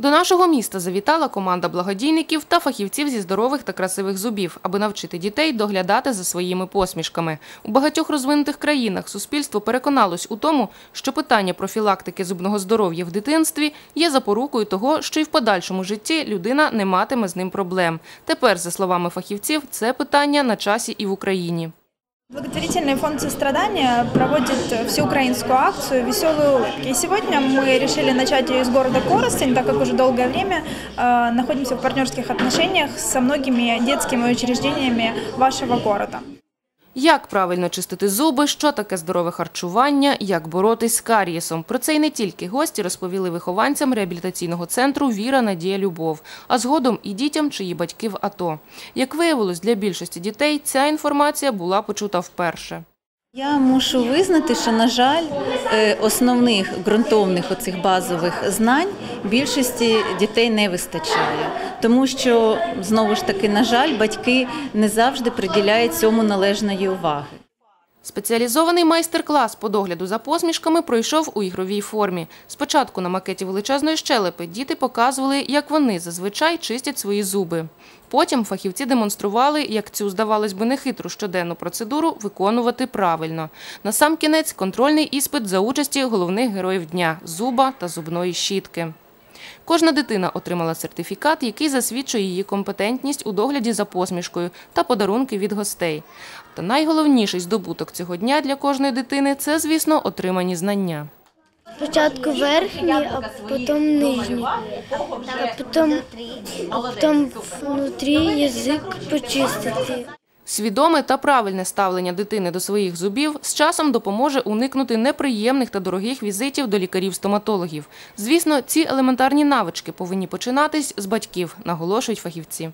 До нашого міста завітала команда благодійників та фахівців зі здорових та красивих зубів, аби навчити дітей доглядати за своїми посмішками. У багатьох розвинутих країнах суспільство переконалось у тому, що питання профілактики зубного здоров'я в дитинстві є запорукою того, що і в подальшому житті людина не матиме з ним проблем. Тепер, за словами фахівців, це питання на часі і в Україні. Благотворительный фонд сострадания проводит всеукраинскую акцию «Веселые улыбки». И сегодня мы решили начать ее из города Коростень, так как уже долгое время э, находимся в партнерских отношениях со многими детскими учреждениями вашего города. Як правильно чистити зуби, що таке здорове харчування, як боротись з карієсом. Про це й не тільки гості розповіли вихованцям реабілітаційного центру Віра, Надія, Любов, а згодом і дітям, чиї батьки в АТО. Як виявилось, для більшості дітей ця інформація була почута вперше. Я мушу визнати, що, на жаль, е, основних ґрунтовних оцих базових знань більшості дітей не вистачає, тому що знову ж таки, на жаль, батьки не завжди приділяють цьому належної уваги. Спеціалізований майстер-клас по догляду за посмішками пройшов у ігровій формі. Спочатку на макеті величезної щелепи діти показували, як вони зазвичай чистять свої зуби. Потім фахівці демонстрували, як цю, здавалось би, нехитру щоденну процедуру виконувати правильно. Насамкінець контрольний іспит за участі головних героїв дня зуба та зубної щітки. Кожна дитина отримала сертифікат, який засвідчує її компетентність у догляді за посмішкою та подарунки від гостей. Та найголовніший здобуток цього дня для кожної дитини це, звісно, отримані знання. Спочатку верхні, а потім нижні, а потім, а потім внутрі язик почистити. Свідоме та правильне ставлення дитини до своїх зубів з часом допоможе уникнути неприємних та дорогих візитів до лікарів-стоматологів. Звісно, ці елементарні навички повинні починатись з батьків, наголошують фахівці.